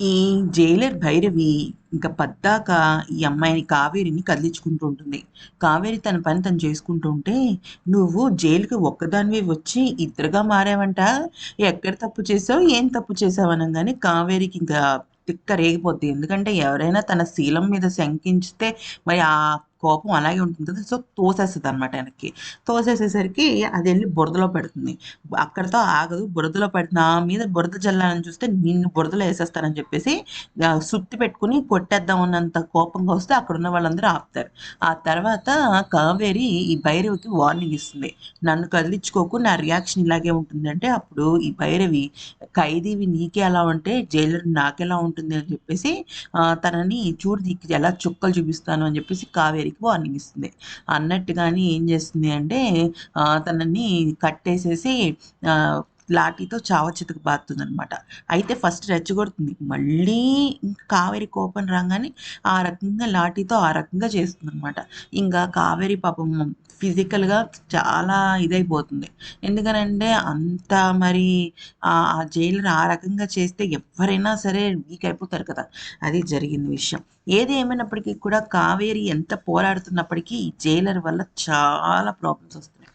ఈ జైలర్ భైరవి ఇంకా పద్దాక ఈ అమ్మాయిని కావేరిని కదిలించుకుంటూ ఉంటుంది. కావేరి తన పని తను చేసుకుంటూ ఉంటే నువ్వు జైలుకి ఒక్కదానివి వచ్చి ఇద్దరుగా మారావంట? ఎక్కడ తప్పు చేసావు? ఏం తప్పు చేసావు? అనగానే కావేరికి ఇంకా తిక్క రేగిపోద్ది. ఎందుకంటే ఎవరైనా తన శీలం మీద శంకించితే మరి ఆ కోపం అలాగే ఉంటుంది. కదా సో తోసేస్తుంది అనమాట వెనక్కి. తోసేసేసరికి అది వెళ్ళి బురదలో పెడుతుంది. అక్కడితో ఆగదు. బురదలో పెడుతుంది నా మీద బురద జల్లాలని చూస్తే నిన్ను బురదలో వేసేస్తానని చెప్పేసి సుత్తి పెట్టుకుని కొట్టేద్దాం అన్నంత కోపంగా వస్తే అక్కడ ఉన్న వాళ్ళందరూ ఆపుతారు. ఆ తర్వాత కావేరి ఈ భైరవికి వార్నింగ్ ఇస్తుంది. నన్ను కదిలించుకోకు నా రియాక్షన్ ఇలాగే ఉంటుంది అంటే అప్పుడు ఈ భైరవి ఖైదీవి నీకే ఎలా ఉంటే జైలర్ నాకెలా ఉంటుంది అని చెప్పేసి తనని చూడు నీకు ఎలా చుక్కలు చూపిస్తాను అని చెప్పేసి కావేరి కావేరికి వార్నింగ్ ఇస్తుంది అన్నట్టుగాని ఏం చేస్తుంది అంటే తనని కట్టేసేసి లాఠీతో చావచితకు బాతుంది అనమాట అయితే ఫస్ట్ రెచ్చగొడుతుంది. మళ్ళీ కావేరి కోపం రాగానే ఆ రకంగా లాఠీతో ఆ రకంగా చేస్తుంది అనమాట ఇంకా కావేరి పాపం ఫిజికల్గా చాలా ఇదైపోతుంది. ఎందుకనంటే అంత మరి ఆ జైలర్ ఆ రకంగా చేస్తే ఎవరైనా సరే వీక్ అయిపోతారు కదా. అది జరిగిన విషయం. ఏది ఏమైనప్పటికీ కూడా కావేరి ఎంత పోరాడుతున్నప్పటికీ ఈ జైలర్ వల్ల చాలా ప్రాబ్లమ్స్ వస్తున్నాయి.